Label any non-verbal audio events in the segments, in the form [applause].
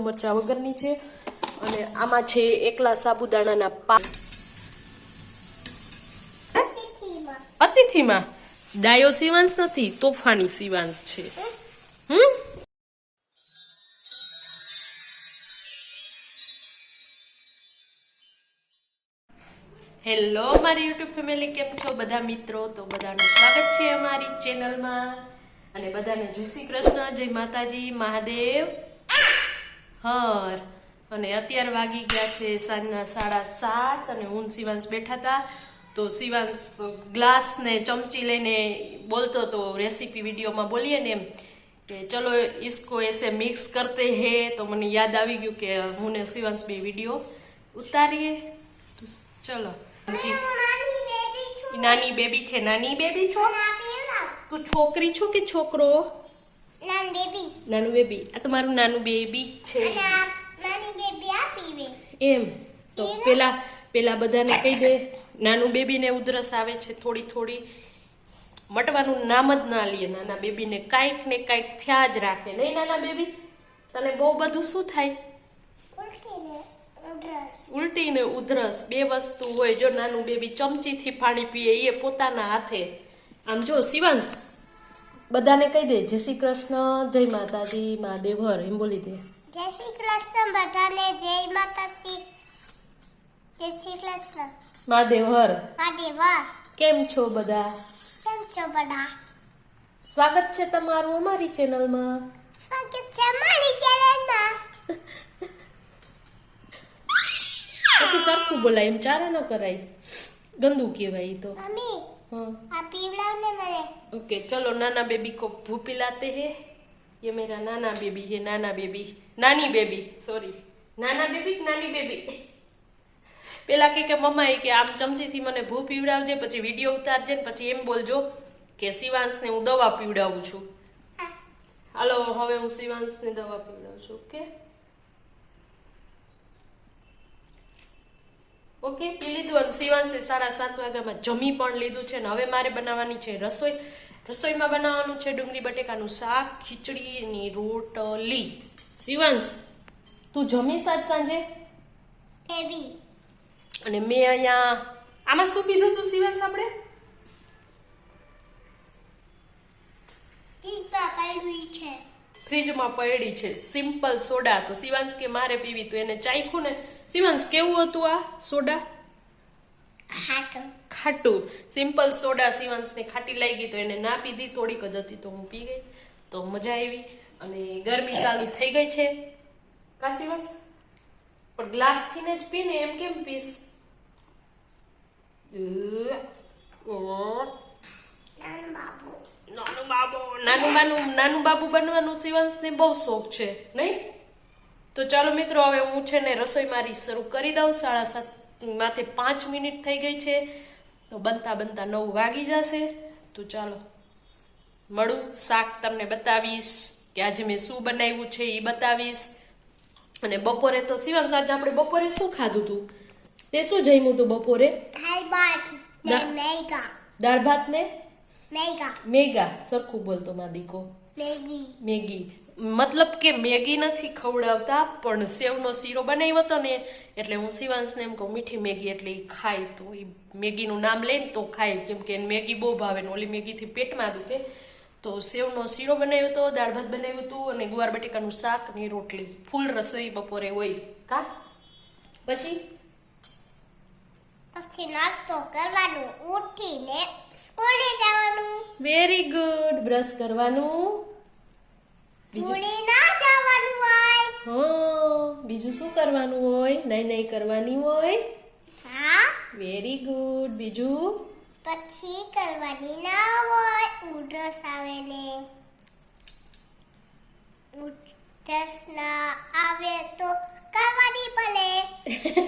મરચા વગરની છે. અને આમાં છે એકલા સાબુદાણાના પા અતિથિમાં ડાયો સિવાંશ નથી, તોફાની સિવાંશ છે. હમ? હેલો, મારી યુટ્યુબ ફેમિલી, કેમ છો બધા મિત્રો? તો બધાનું સ્વાગત છે અમારી ચેનલમાં. અને બધાને જય શ્રી કૃષ્ણ, જય માતાજી, મહાદેવ. હર અને અત્યાર વાગી ગયા છે સાંજના સાડા સાત અને હું શિવાંશ બેઠા હતા. તો શિવાંશ ગ્લાસને ચમચી લઈને બોલતો તો રેસીપી વિડીયોમાં બોલીએ ને એમ કે ચલો ઇસકો એસે મિક્સ કરતે હે. તો મને યાદ આવી ગયું કે હું ને શિવાંશ બે વીડિયો ઉતારીએ. તો ચલો. નાની બેબી છે. નાની બેબી છો. તું છોકરી છો કે છોકરો? નાનું બેબી. આ તમારું નાનું બેબી છે. એમ. તો પેલા પેલા બધાને કહી દે. નાનું બેબીને ઉધરસ આવે છે થોડી થોડી. મટવાનું નામ જ ના લઈએ નાના બેબીને કાંઈક ને કાંઈક થયા જ રાખે. નહીં નાના બેબી? તને બહુ બધું શું થાય? ઉલટી ને ઉધરસ. બે વસ્તુ હોય. જો નાનું બેબી ચમચીથી પાણી પીએ એ પોતાના હાથે. આમ જો શિવાંશ બધાને કહી દે જય શ્રી કૃષ્ણ જય માતાજી મહાદેવ હર એમ બોલી દે. જય શ્રી કૃષ્ણ બધાને જય માતાજી. જય શ્રી કૃષ્ણ. મહાદેવ હર. મહાદેવ કેમ છો બધા? કેમ છો બધા? સ્વાગત છે તમારું અમારી ચેનલમાં. સ્વાગત છે અમારી ચેનલમાં. પછી સરખું બોલાય એમ ચારો ન કરાય. ગંદુ કહેવાય તો. મમ્મી हाँ આ પીવડાવ ને મને ओके चलो नाना बेबी को भू पिलाते हैं ये मेरा नाना बेबी है नाना बेबी नानी बेबी सॉरी નાના બેબી કે નાની બેબી પેલા કે કે મમ્મા એ કે આમ ચમચીથી મને ભૂ પીવડાવજે પછી વિડીયો ઉતારજે ને પછી એમ બોલજો કે શિવાંશને હું દવા પીવડાવું છું હાલો હવે હું શિવાંશને દવા પીવડાવું છું ઓકે ઓકે પી લીધું અને શિવાંશે સાડા સાત વાગ્યામાં જમી પણ લીધું છે ને હવે મારે બનાવવાની છે રસોઈ. રસોઈમાં બનાવવાનું છે ડુંગળી બટેકાનું શાક ખીચડીની રોટલી. શિવાંશ તું જમીશ આજ સાંજે? અને મેં અહીંયા આમાં શું પીધું તું શિવાંશ આપણે? છે. ફ્રીજમાં પડી છે. સિમ્પલ સોડા તો શિવાંશ કે મારે પીવી તો એને ચાખ્યું ને. શિવાંશ કેવું હતું આ સોડા? ખાટું. સિમ્પલ સોડા શિવાંશને ખાટી લાગી તો એને ના પીધી. થોડીક જ હતી તો હું પી ગઈ. તો મજા આવી. અને ગરમી ચાલુ થઈ ગઈ છે. કા શિવાંશ? પણ ગ્લાસથી ને જ પીને એમ કેમ પીશ? ઓહ. નાનું બાબુ નાનું નાનું બાનું નાનું બાબુ બનવાનું શિવાંશને બહુ શોખ છે નહીં? તો ચાલો મિત્રો હવે હું છે ને રસોઈ મારી શરૂ કરી દઉં. સાડા સાત માથે પાંચ મિનિટ થઈ ગઈ છે તો બનતા બનતા નવ વાગી જશે. તો ચાલો મળું. શાક તમને બતાવીશ કે આજે મેં શું બનાવ્યું છે એ બતાવીશ. અને બપોરે તો શિવાંશ આજે આપણે બપોરે શું ખાધું હતું તે શું જમ્યું હતું બપોરે? દાળ ભાત ને? મેગા મેગા. સરખું બોલતો મા દીકો મેગી. મેગી. મતલબ કે મેગી નથી ખવડાવતા પણ સેવનો શીરો બનાવ્યો હતો ને એટલે હું શિવાંશને એમ કહું મીઠી મેગી એટલે એ ખાય તો. એ મેગીનું નામ લઈને તો ખાય કેમ કે એને મેગી બહુ ભાવે ને ઓલી મેગીથી પેટમાં દુખે. તો સેવનો શીરો બનાવ્યો હતો દાળ ભાત બનાવ્યું હતું અને ગુવાર બટેકાનું શાક ને રોટલી. ફૂલ રસોઈ બપોરે હોય. કા? પછી? પછી નાસ્તો કરવાનું. ઉઠીને સ્કૂલે જવાનું વેરી ગુડ બ્રશ કરવાનું. બીજું? શું કરવાનું હોય? નહીં નહીં કરવાની હોય. હા. વેરી ગુડ બીજું? પછી કરવાની ના હોય. ઉધરસ આવે ને. ઉધરસ ના આવે તો કરવાની પડે.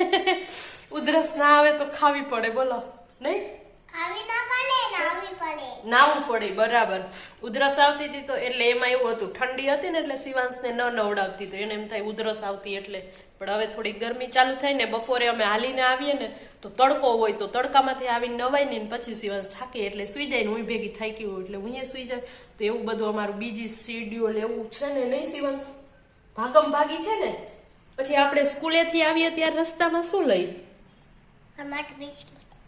[laughs] ઉધરસ ના આવે તો ખાવી પડે બોલો. નહીં ખાવી ના પડે નાવી પડે નાવું પડે બરાબર. ઉધરસ આવતી હતી તો એટલે એમાં એવું હતું ઠંડી હતી ને એટલે શિવાંશને ન નવડાવતી તો એને એમ થાય ઉધરસ આવતી એટલે. પણ હવે થોડી ગરમી ચાલુ થાય ને બપોરે અમે હાલીને આવીએ ને તો તડકો હોય તો તડકામાંથી આવીને નવાય ને પછી શિવાંશ થાકી એટલે સુઈ જાય ને હું ભેગી થાકી હોય એટલે હું સુઈ જાય. તો એવું બધું અમારું બીજી શેડ્યુલ એવું છે ને નહીં શિવાંશ? ભાગમ ભાગી છે ને? પછી આપણે સ્કૂલેથી આવીએ ત્યારે રસ્તામાં શું લઈ?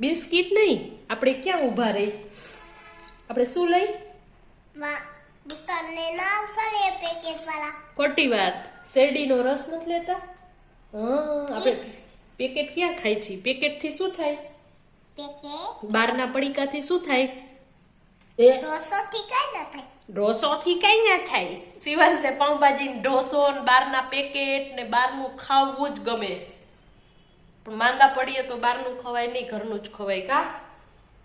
બિસ્કિટ નહીં? આપણે ક્યાં ઊભા રહી? આપણે શું લઈ? દુકાનને ના ઉપાડે પેકેટ વાળા. ખોટી વાત. શેરડીનો રસ નથી લેતા? હા આપણે પેકેટ ક્યાં ખાય છે પેકેટથી શું થાય? પેકેટ બહારના પડીકાથી શું થાય? એ. ઢોસો થી કઈ ના થાય. ઢોસોથી કઈ ના થાય. સિવાય પાઉંભાજી ઢોસો ને બહારના પેકેટ ને બહારનું ખાવું જ ગમે. પણ માંદા પડીએ તો બહારનું ખવાય નહીં ઘરનું જ ખવાય કા?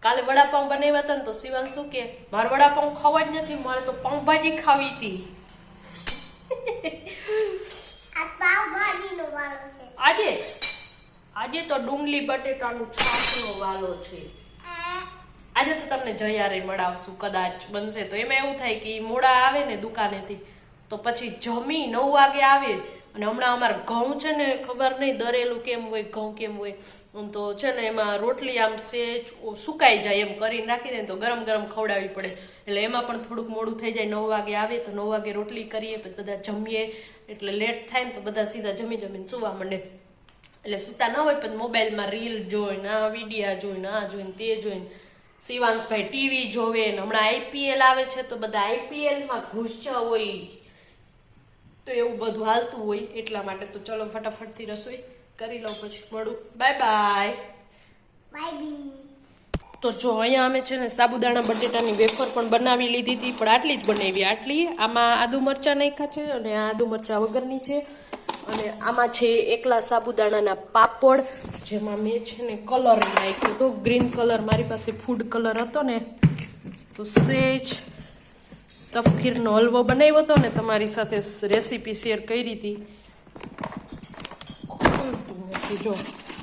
કાલે વડાપાઉં બનાવ્યા હતા ને તો શિવાન શું કે મારે વડાપાઉં ખાવા જ નથી મારે તો પાઉંભાજી ખાવી હતી આજે? આજે તો ડુંગળી બટેટાનું છાશનો વાલો છે. આજે તો તમને જયારે મળાવશું કદાચ બનશે. તો એમાં એવું થાય કે મોડા આવે ને દુકાનેથી તો પછી જમી નવ વાગે આવે અને હમણાં અમારે ઘઉં છે ને ખબર નહીં, દરેલું કેમ હોય, ઘઉં કેમ હોય, આમ તો છે ને એમાં રોટલી આમ સેજ સુકાઈ જાય એમ કરીને રાખી દે તો ગરમ ગરમ ખવડાવવી પડે. એટલે એમાં પણ થોડુંક મોડું થઈ જાય, નવ વાગે આવે તો નવ વાગે રોટલી કરીએ, પછી બધા જમીએ, એટલે લેટ થાય ને તો બધા સીધા જમી જમીને સુવા માંડે. એટલે સૂતા ન હોય, પણ મોબાઈલમાં રીલ જોઈને, આ વિડીયા જોઈને, આ જોઈને, તે જોઈને શિવાંશભાઈ ટીવી જોવે ને હમણાં આઈપીએલ આવે છે તો બધા આઈપીએલમાં ઘૂસ્યા હોય. તો એવું બધું હાલતું હોય એટલા માટે તો ચલો ફટાફટથી રસોઈ કરી લઉં પછી. મળું. Bye bye. તો જો અહીંયા અમે છે ને સાબુદાણા બટેટાની વેફર પણ બનાવી લીધી હતી પણ આટલી જ બનાવી. આટલી. આમાં આદુ મરચાં નાખ્યા છે અને આ આદુ મરચાં વગરની છે. અને આમાં છે એકલા સાબુદાણાના પાપડ જેમાં મેં છે ને કલર નાખ્યો હતો. Green colour. મારી પાસે ફૂડ કલર હતો ને. તો સેજ તફખીરનો હલવો બનાવ્યો હતો ને તમારી સાથે રેસીપી શેર કરી હતી. જો,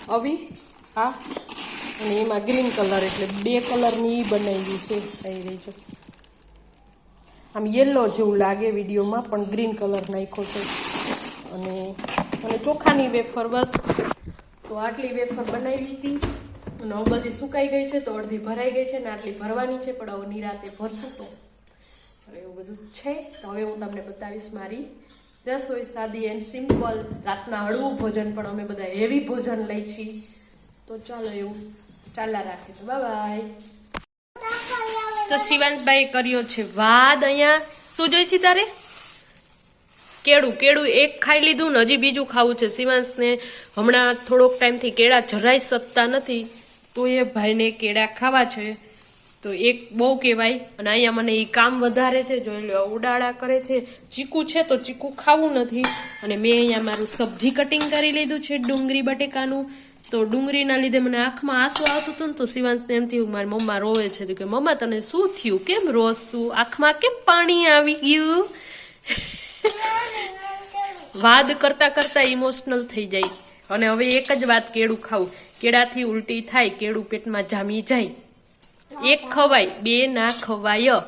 આવી, આ, અને એમાં ગ્રીન કલર એટલે બે કલરની એ બનાવી છે. આવી રહી છે આમ યલો જેવું લાગે વિડીયોમાં, પણ ગ્રીન કલર નાખ્યો છે. અને અને ચોખાની વેફર બસ. તો આટલી વેફર બનાવી હતી. અને બધી સુકાઈ ગઈ છે, તો અડધી ભરાઈ ગઈ છે ને આટલી ભરવાની છે, પણ હવે નિરાતે ભરશું તો. એવું બધું છે. તો હવે હું તમને બતાવીશ મારી રસોઈ, સાદી એન્ડ સિમ્પલ રાતના હળવું ભોજન પણ અમે બધા હેવી ભોજન લઈ છીએ. તો ચાલો એવું ચાલ્યા રાખે તો બાય તો શિવાંશભાઈ કર્યો છે વાદ અહીંયા. શું જોઈ છે તારે? કેળું કેળું એક ખાઈ લીધું ને હજી બીજું ખાવું છે. શિવાંશને હમણાં થોડોક ટાઈમથી કેળા જરાય શકતા નથી. તો એ ભાઈને કેળા ખાવા છે. તો એક બહુ કહેવાય, અને અહીંયા મને એ કામ વધારે છે, જોઈ લો ઉડાડા કરે છે. ચીકુ છે તો ચીકુ ખાવું નથી. અને મેં અહીંયા મારું સબ્જી કટિંગ કરી લીધું છે, ડુંગળી બટેકાનું. તો ડુંગળીના લીધે મને આંખમાં આંસુ આવતું હતું ને તો શિવાંશને એમ થયું, મારી મમ્મા રોવે છે. તો કે, મમ્મા, તને શું થયું? કેમ રોસ તું? આંખમાં કેમ પાણી આવી ગયું? [laughs] વાદ કરતા કરતા ઇમોશનલ થઈ જાય. અને હવે એક જ વાત કેળું ખાવું. કેળાથી ઉલટી થાય, કેળું પેટમાં જામી જાય. એક ખવાય બે ના ખવાય.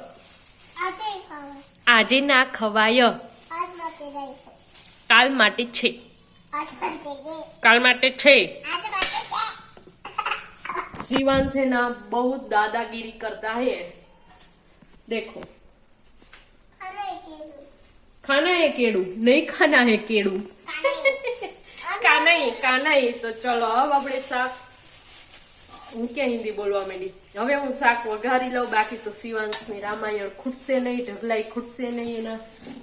આજે ના ખવાય. કાલ માટે છે. કાલ માટે છે. શિવાન સેના બહુ દાદાગીરી કરતા હે. દેખો. ખાના હે કેડું નહીં ખાના હે કેડું કાના કાના તો ચલો આવ આપણે સાફ હું ક્યાં હિન્દી બોલવા માંડી હવે હું શાક વઘારી લઉં બાકી તો શિવાંશની રામાયણ ખૂટશે નહીં ઢગલાઈ ખૂટશે નહીં એના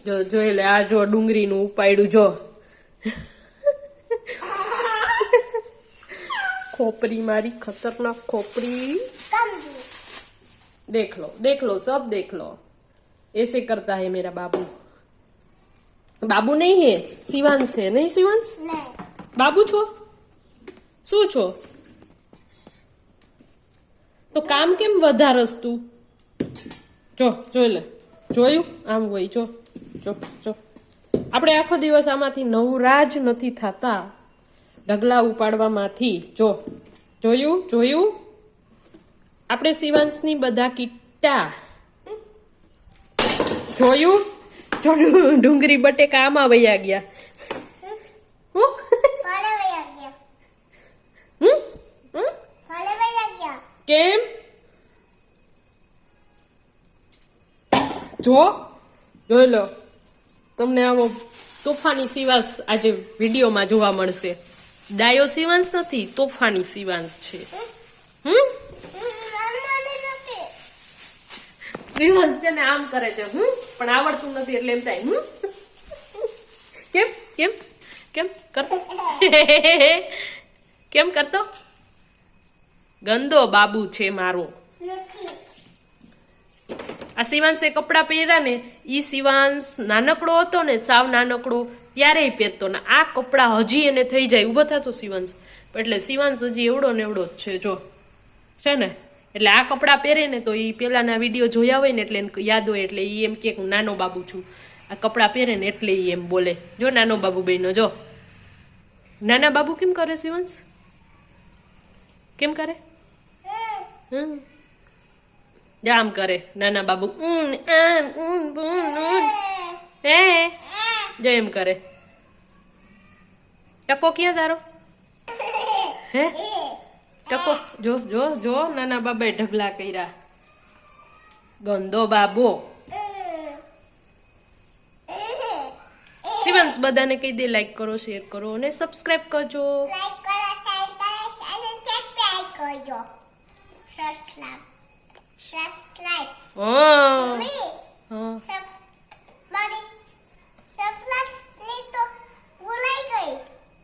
જો જોઈ લે આ જો ડુંગળીનું ઉપાડ્યું જો ખોપરી મારી ખતરનાક ખોપરી સમજુ देख लो देख लो सब देख लो ऐसे करता है मेरा बाबू बाबू नहीं है शिवांश है नहीं शिवांश નહીં બાબુ છો શું છો તો કામ કેમ વધારસ તું જો, જોઈ લે. જોયું? આમ હોય. જો જો જો. આપણે આખો દિવસ આમાંથી નવરાજ નથી થતા. ઢગલા ઉપાડવામાંથી. જો, જોયું? જોયું? આપણે શિવાંશની બધા કિટ્ટા જોયું? જોયું ડુંગળી બટેકા આમાં વયા ગયા. હું ફળે વયા ગયા હમ? હમ? ફળે વયા ગયા કેમ? જો, જોઈ લો. તમને આવો તોફાની સિવાંશ આજે વિડીયોમાં જોવા મળશે. ડાયો સિવાંશ નથી, તોફાની સિવાંશ છે. હમ? સિવાંશ છે ને આમ કરે છે, હમ? પણ આવડતું નથી એટલે એમ થાય, હમ? કેમ? કેમ? કેમ કરતો? [laughs] કેમ કરતો? ગંદો બાબુ છે મારો. આ શિવાંશે કપડાં પહેર્યા ને એ શિવાંશ નાનકડો હતો ને, સાવ નાનકડો ત્યારે પહેરતો ને. આ કપડાં હજી એને થઈ જાય, ઊભો થતો શિવાંશ. એટલે શિવાંશ હજી એવડો ને એવડો જ છે, જો. છે ને? એટલે આ કપડાં પહેરે ને તો એ પહેલાંના વીડિયો જોયા હોય ને એટલે એને યાદ હોય, એટલે એ એમ કે હું નાનો બાબુ છું. આ કપડાં પહેરે ને એટલે એ એમ બોલે. જો નાનો બાબુ બહેનો જો. નાના બાબુ કેમ કરે શિવાંશ? કેમ કરે? જામ કરે નાના બાબુ ઉન આન ઉન બુન ઉન હે જો એમ કરે ટકો ક્યાં તારો હે ટકો જો જો જો નાના બાબાએ ઢગલા કર્યા ગંદો બાબો શિવાંશ બધાને કહી દે લાઈક કરો શેર કરો અને સબસ્ક્રાઇબ કરજો લાઈક કરો શેર કરો અને સબસ્ક્રાઇબ કરજો સબસ્ક્રાઇબ સબસ્ક્રાઇબ હા મી હા સબ મારી સપ્લસની તો ભૂલાઈ ગઈ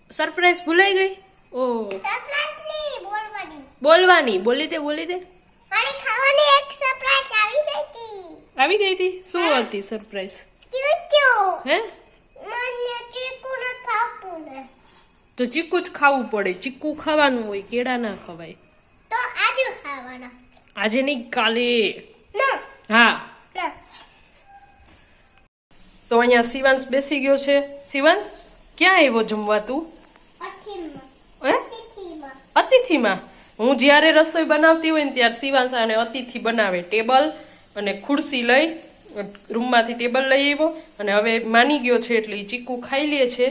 સરપ્રાઈઝ ભૂલાઈ ગઈ ઓ સપ્લસની બોલવાની બોલવાની બોલી દે બોલી દે મારી ખાવાની એક સરપ્રાઈઝ આવી ગઈ હતી આવી ગઈ હતી શું હતી સરપ્રાઈઝ ચૂચુ હે મને ચીકુ ન ખાવતું ને તો ચીકુ જ ખાવું પડે ચીકુ ખાવાનું હોય કેળા ના ખવાય ખાવાના આજે નહીં કાલે હા તો અહીંયા શિવાંશ બેસી ગયો છે. શિવાંશ ક્યાં આવ્યો જમવા તું? અતિથિમાં. હું? જ્યારે રસોઈ બનાવતી હોય ને ત્યારે શિવાંશ અને અતિથિ બનાવે. ટેબલ અને ખુરશી લઈ રૂમમાંથી ટેબલ લઈ આવ્યો. અને હવે માની ગયો છે એટલે ચીકુ ખાઈ લે છે.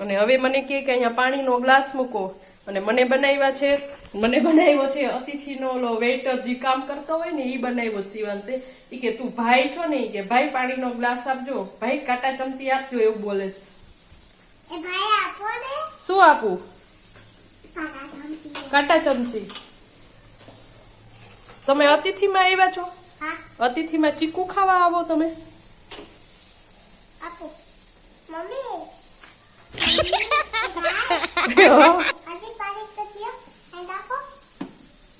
અને હવે મને કહે કે અહીંયા પાણીનો ગ્લાસ મૂકો. અને મને બનાવ્યા છે મને બનાવ્યો છે અતિથિનો ઓલો વેઇટર જે કામ કરતો હોય ને એ બનાવ્યો શિવાંશે એ કે તું ભાઈ છો ને? કે ભાઈ પાણીનો ગ્લાસ આપજો. ભાઈ કાંટા ચમચી આપજો એવું બોલે છે. શું આપું? કાંટા ચમચી. તમે અતિથિમાં આવ્યા છો? અતિથિમાં ચીકુ ખાવા આવો તમે? મમ્મી [laughs] હજી પાણી તો થયો એ નાખો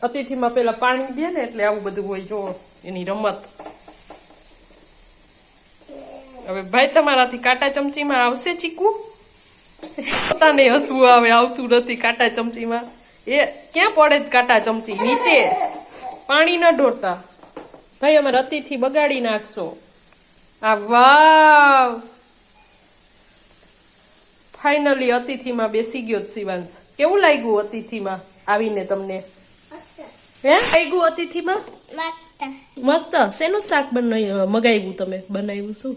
અતિથિમાં પેલા પાણી દે ને એટલે આવું બધું હોય, જો એની રમત. હવે ભાઈ, તમારાથી કાંટા ચમચીમાં આવશે ચીકુ? પોતાને હસવું આવે, આવતું નથી કાંટા ચમચીમાં. એ ક્યાં પડે કાંટા ચમચી? નીચે. પાણી ન ઢોળતા. ભાઈ, અમારે અતિથિ બગાડી નાખશો. આ વાવ! ફાઇનલી અતિથિમાં બેસી ગયો શિવાંશ. કેવું લાગ્યું અતિથિમાં આવીને તમને? હે? લાગ્યું અતિથિમાં? મસ્ત. મસ્ત. શેનું શાક બનાવ્યું મગાવ્યું તમે? બનાવ્યું શું?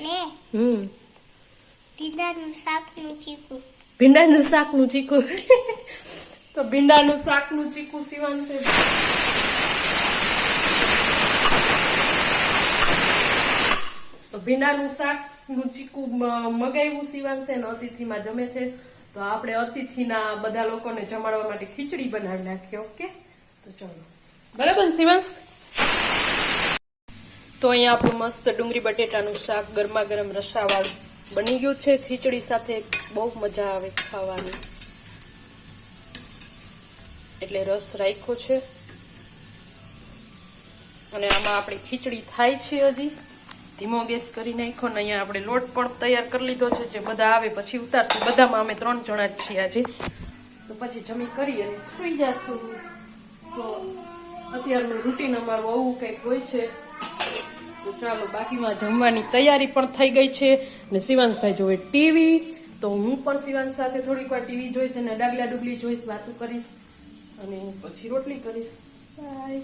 ને? હમ. ભીંડાનું શાકનું ચીકુ. ભીંડાનું શાકનું ચીકુ. [laughs] તો ભીંડાનું શાકનું ચીકુ સીવાનું છે. તો ભીંડાનું શાકનું ચીકુ મગાવ્યું સીવાન છે અતિથિમાં જમે છે. તો આપણે અતિથિના બધા લોકોને જમાડવા માટે ખીચડી બનાવી નાખીએ ઓકે? તો ચલો. બરાબર શિવાંશ? તો અહીંયા આપણું મસ્ત ડુંગળી બટેટાનું શાક ગરમા ગરમ રસાવાળું બની ગયું છે. ખીચડી સાથે બહુ મજા આવે ખાવાની. એટલે રસ રાખ્યો છે. અને આમાં આપણી ખીચડી થાય છે હજી. ધીમો ગેસ કરી નાખ્યો ને અહીંયા આપણે લોટ પણ તૈયાર કરી લીધો છે, જે બધા આવે પછી ઉતારશું. બધામાં અમે ત્રણ જણા જ છીએ આજે. તો પછી જમી કરી અને સુઈ જશું. તો અત્યારનું રૂટીન અમારું આવું કંઈક હોય છે. તો ચાલો, બાકીમાં જમવાની તૈયારી પણ થઈ ગઈ છે. અને શિવાંશભાઈ જોવે ટીવી તો હું પણ શિવાંશ સાથે થોડીક વાર ટીવી જોઈશ અને ડાગલા ડુગલી જોઈશ, વાતો કરીશ અને પછી રોટલી કરીશ. બાય